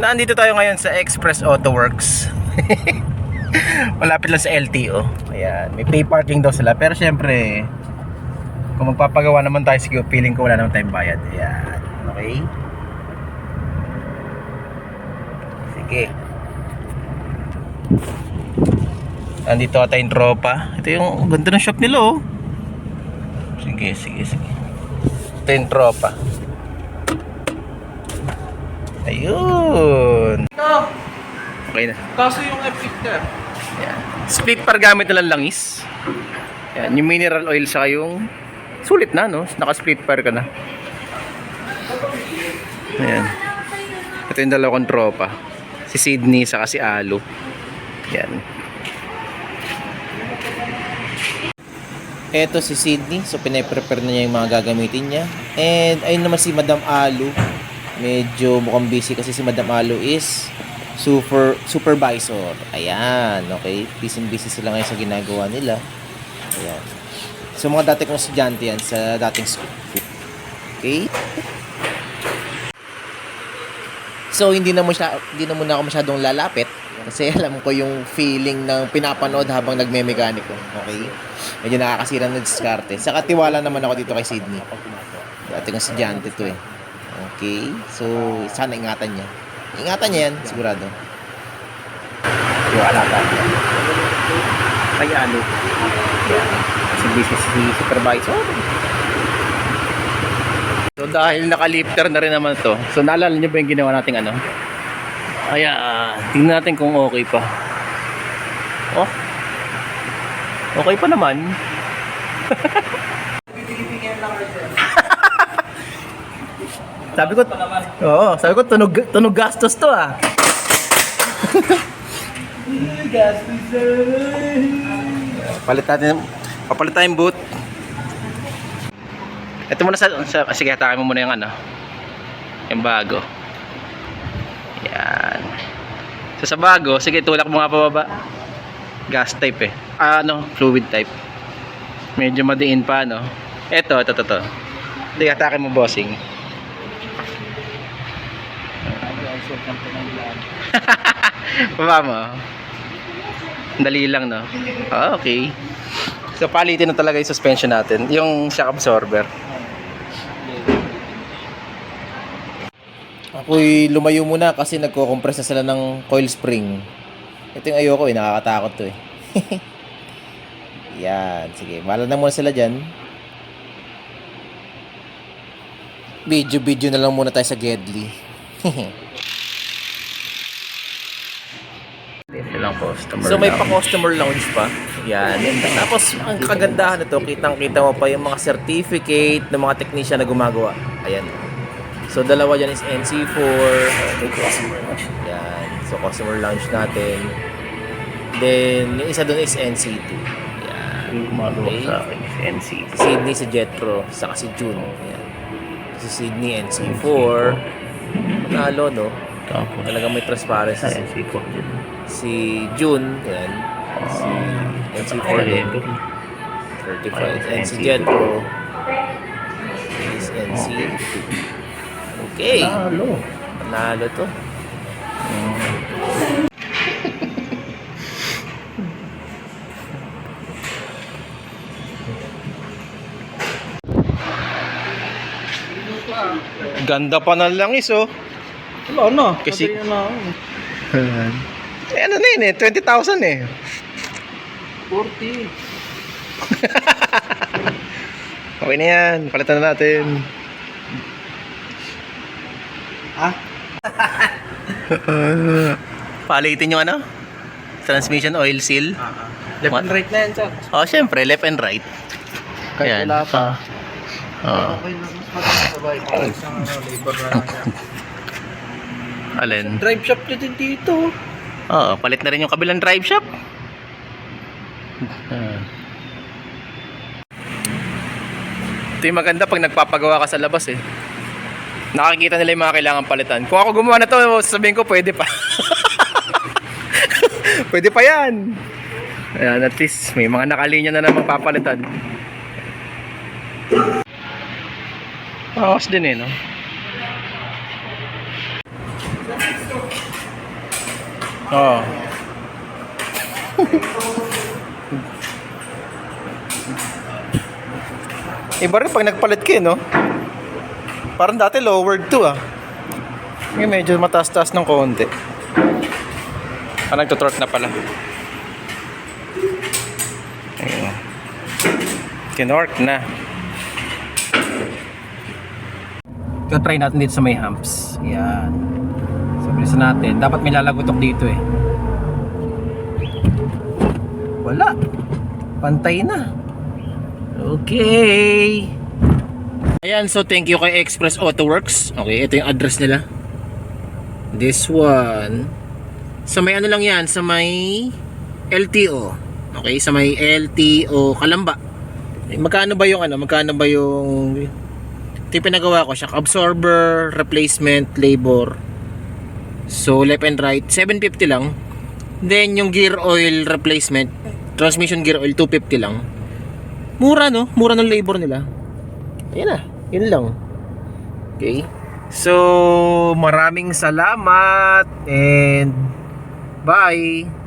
Nandito tayo ngayon sa Express Auto Works. Malapit lang sa LTO. Ayan, may pay parking daw sila. Pero syempre, kung magpapagawa naman tayo, siguro feeling ko wala naman tayong bayad. Ayan, okay? Sige. Nandito ata yung tropa. Ito yung ganda ng shop nila oh. Sige, sige, sige. Ito yung tropa. Ayun. Ito, Okay na. kaso yung F-filter. Yan. Split par gamit na lang langis. Yan. Yung mineral oil sa yung sulit na no. Naka-split par ka na. Ayan. Ito yung dalawang tropa. Si Sydney sa si Alo. Yan. Ito si Sydney. So pinaprepare na niya yung mga gagamitin niya. And ayun naman si Madam Alo. Medyo mukhang busy kasi si Madam Alo is super supervisor. Ayan, okay. Busy busy sila ngayon sa ginagawa nila. Ayan. So mga dati kong estudyante yan sa dating school. Okay? So hindi na mo siya hindi na muna ako masyadong lalapit kasi alam ko yung feeling ng pinapanood habang nagme-mekaniko. Okay? Medyo nakakasira ng diskarte. Sa katiwala naman ako dito kay Sydney. Dating estudyante to eh. Okay? So sana ingatan niya. Ingatan niya yan, sigurado. Yung alaga. Kay ano? Yan. Kasi business si supervisor. So dahil nakalifter na rin naman to. So naalala niyo ba yung ginawa nating ano? Kaya tingnan natin kung okay pa. Oh. Okay pa naman. sabi ko, oo, sabi ko tunog, tunog gastos to ah. Palit natin, papalit tayong boot. Ito muna sa, sa sige, hatakin mo muna yung ano, yung bago. Yan. So sa bago, sige, tulak mo nga pababa. Gas type eh. Ah, ano, fluid type. Medyo madiin pa, no? Ito, ito, ito, ito. Hindi, hatakin mo, bossing. Baba mo. Dali lang, no? Ah, okay. So, palitin na talaga yung suspension natin. Yung shock absorber. Ako'y lumayo muna kasi nagko-compress na sila ng coil spring. Ito yung ayoko eh, nakakatakot to eh. Yan, sige. Mala na muna sila dyan. Video-video na lang muna tayo sa Gedli. Silang customer so may pa-customer lounge pa. Yan. Tapos ang kagandahan nito, kitang-kita mo pa yung mga certificate ng mga technician na gumagawa. Ayan. So dalawa dyan is NC4. Yan. So customer lounge natin. Then yung isa doon is NC2. Yan. Gumagawa Okay. sa akin is NC. Si Sydney si Jetro, saka si June. Ayan. Si Sydney NC4. Panalo, no? Tapos, Talagang may transparency. sa NC po din. Si June, yan. Si NC4 din. 35. And si Jetro is NC. Okay. Talo. Panalo to. Ganda pa ng langis oh. Wala na. Kasi- Madali na. Eh ano na yun eh, 20,000 eh. 40. Okay na yan, palitan na natin. Ah? Palitin yung ano? Transmission oil seal. Left What? and right na yan, sir. Oh, syempre, left and right. Kahit wala pa. Oh. Okay na. Mas maganda sa bike. Isang ano, labor na lang. Alin? Drive shop na din dito. Oo, palit na rin yung kabilang drive shop. Ah. Ito yung maganda pag nagpapagawa ka sa labas eh. Nakikita nila yung mga kailangan palitan. Kung ako gumawa na to, sabihin ko pwede pa. pwede pa yan. Ayan, at least may mga nakalinya na namang papalitan. Pakas din eh, no? Oo. Iba rin pag nagpalit ka, no? Parang dati lowered to, ah. Ngayon medyo mataas-taas ng konti. Ah, nagtutorque na pala. Ayun. Kinork na. Ito try natin dito sa may humps. Yan. Bilisan natin. Dapat may lalagutok dito eh. Wala. Pantay na. Okay. Ayan, so thank you kay Express Auto Works. Okay, ito yung address nila. This one. Sa may ano lang yan, sa may LTO. Okay, sa may LTO Kalamba. Eh, magkano ba yung ano, magkano ba yung ito yung pinagawa ko, shock absorber, replacement, labor. So, left and right, 750 lang. Then, yung gear oil replacement, transmission gear oil, 250 lang. Mura, no? Mura ng labor nila. Ayan na, yun lang. Okay. So, maraming salamat and bye.